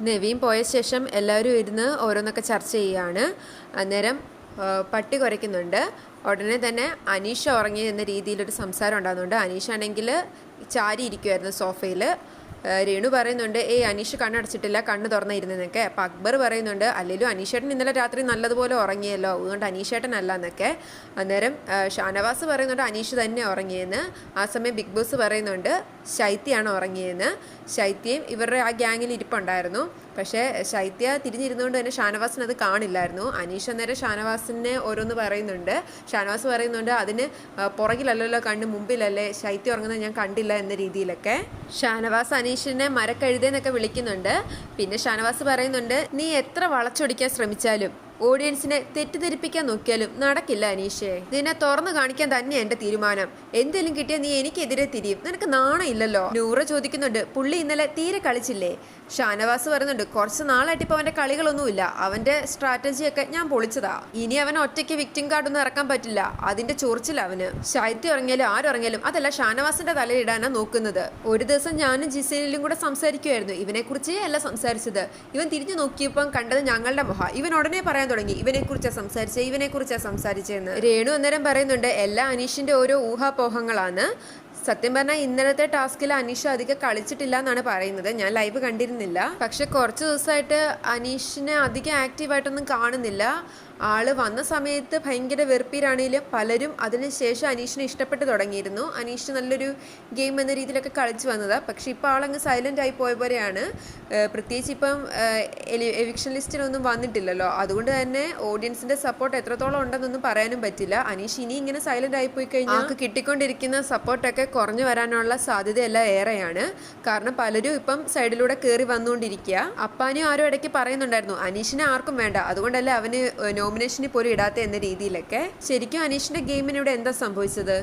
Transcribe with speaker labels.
Speaker 1: നവീൻ പോയ ശേഷം എല്ലാവരും ഇരുന്ന് ഓരോന്നൊക്കെ ചർച്ച ചെയ്യുകയാണ് അന്നേരം പട്ടി കുരയ്ക്കുന്നുണ്ട് ഉടനെ തന്നെ അനീഷ ഉറങ്ങി എന്ന രീതിയിലൊരു സംസാരം ഉണ്ടാകുന്നുണ്ട് അനീഷ ആണെങ്കിൽ ചാരി ഇരിക്കുമായിരുന്നു സോഫയിൽ രേണു പറയുന്നുണ്ട് ഏയ് അനീഷ് കണ്ണടച്ചിട്ടില്ല കണ്ണ് തുറന്നിരുന്നതൊക്കെ അപ്പോൾ അക്ബർ പറയുന്നുണ്ട് അല്ലെങ്കിലും അനീഷേട്ടൻ ഇന്നലെ രാത്രി നല്ലതുപോലെ ഉറങ്ങിയല്ലോ അതുകൊണ്ട് അനീഷേട്ടൻ അല്ല എന്നൊക്കെ അന്നേരം ഷാനവാസ് പറയുന്നുണ്ട് അനീഷ് തന്നെ ഉറങ്ങിയെന്ന്. ആ സമയം ബിഗ് ബോസ് പറയുന്നുണ്ട് ശൈത്യയാണ് ഉറങ്ങിയെന്ന്. ശൈത്യം ഇവരുടെ ആ ഗ്യാങ്ങിൽ ഇരിപ്പുണ്ടായിരുന്നു. പക്ഷേ ശൈത്യ തിരിഞ്ഞിരുന്നുകൊണ്ട് തന്നെ ഷാനവാസിന് അത് കാണില്ലായിരുന്നു. അനീഷ് അന്നേരം ഷാനവാസിനെ ഓരോന്ന് പറയുന്നുണ്ട്. ഷാനവാസ് പറയുന്നുണ്ട് അതിന് പുറകിലല്ലല്ലോ കണ്ണ് മുമ്പിലല്ലേ? ശൈത്യം ഉറങ്ങുന്നത് ഞാൻ കണ്ടില്ല എന്ന രീതിയിലൊക്കെ. ഷാനവാസ് അനീഷിനെ മരക്കഴുതെന്നൊക്കെ വിളിക്കുന്നുണ്ട്. പിന്നെ ഷാനവാസ് പറയുന്നുണ്ട് നീ എത്ര വളച്ചൊടിക്കാൻ ശ്രമിച്ചാലും ഓഡിയൻസിനെ തെറ്റിദ്ധരിപ്പിക്കാൻ നോക്കിയാലും നടക്കില്ല അനീഷേ. നിന്നെ തുറന്നു കാണിക്കാൻ തന്നെ എന്റെ തീരുമാനം. എന്തെങ്കിലും കിട്ടിയാൽ നീ എനിക്കെതിരെ തിരിയും. നിനക്ക് നാണം ഇല്ലല്ലോ. നൂറ ചോദിക്കുന്നുണ്ട്. പുള്ളി ഇന്നലെ തീരെ കളിച്ചില്ലേ? ഷാനവാസ് പറയുന്നുണ്ട് കുറച്ച് നാളായിട്ട് ഇപ്പൊ അവന്റെ കളികളൊന്നുമില്ല. അവന്റെ സ്ട്രാറ്റജിയൊക്കെ ഞാൻ പൊളിച്ചതാ. ഇനി അവൻ ഒറ്റയ്ക്ക് വിക്ടിം കാർഡൊന്നും ഇറക്കാൻ പറ്റില്ല. അതിന്റെ ചൊറിച്ചില്ല അവന്. ശൈത്യം ഇറങ്ങിയാലും ആരുറങ്ങിയാലും അതല്ല ഷാനവാസിന്റെ തലയിടാനാ നോക്കുന്നത്. ഒരു ദിവസം ഞാനും ജിസേലിലും കൂടെ സംസാരിക്കുമായിരുന്നു ഇവനെ കുറിച്ചേ അല്ല സംസാരിച്ചത്. ഇവൻ തിരിഞ്ഞു നോക്കിയപ്പം കണ്ടത് ഞങ്ങളുടെ മുഖ. ഇവൻ ഉടനെ പറയാൻ തുടങ്ങി. ഇവനെ കുറിച്ചാ സംസാരിച്ചത് ഇവനെ കുറിച്ചാ സംസാരിച്ചതെന്ന് രേണു അന്നേരം പറയുന്നുണ്ട് എല്ലാ അനീഷിന്റെ ഓരോ ഊഹാപോഹങ്ങളാണ്. സത്യം പറഞ്ഞാൽ ഇന്നലത്തെ ടാസ്കിൽ അനീഷ് അധികം കളിച്ചിട്ടില്ല എന്നാണ് പറയുന്നത്. ഞാൻ ലൈവ് കണ്ടിരുന്നില്ല. പക്ഷെ കുറച്ച് ദിവസമായിട്ട് അനീഷിനെ അധികം ആക്റ്റീവായിട്ടൊന്നും കാണുന്നില്ല. ആൾ വന്ന സമയത്ത് ഭയങ്കര വെറുപ്പീരാണെങ്കിലും പലരും അതിനുശേഷം അനീഷിനെ ഇഷ്ടപ്പെട്ട് തുടങ്ങിയിരുന്നു. അനീഷ് നല്ലൊരു ഗെയിം എന്ന രീതിയിലൊക്കെ കളിച്ചു വന്നതാണ് പക്ഷെ ഇപ്പോൾ ആളങ്ങ് സൈലന്റ് ആയി പോയ പോലെയാണ്. പ്രത്യേകിച്ച് ഇപ്പം എവിക്ഷൻ ലിസ്റ്റിനൊന്നും വന്നിട്ടില്ലല്ലോ. അതുകൊണ്ട് തന്നെ ഓഡിയൻസിന്റെ സപ്പോർട്ട് എത്രത്തോളം ഉണ്ടെന്നൊന്നും പറയാനും പറ്റില്ല. അനീഷ് ഇനി ഇങ്ങനെ സൈലന്റ് ആയി പോയി കഴിഞ്ഞാൽ കിട്ടിക്കൊണ്ടിരിക്കുന്ന സപ്പോർട്ടൊക്കെ കുറഞ്ഞു വരാനുള്ള സാധ്യതയെല്ലാം ഏറെയാണ്. കാരണം പലരും ഇപ്പം സൈഡിലൂടെ കയറി വന്നുകൊണ്ടിരിക്കുക. അപ്പാനും ആരും ഇടയ്ക്ക് പറയുന്നുണ്ടായിരുന്നു അനീഷിനെ ആർക്കും വേണ്ട. അതുകൊണ്ടല്ലേ അവന് നോമിനേഷനിൽ പോലും ഇടാത്ത എന്ന രീതിയിലൊക്കെ. ശരിക്കും അനീഷിന്റെ ഗെയിമിന് ഇവിടെ എന്താ സംഭവിച്ചത്?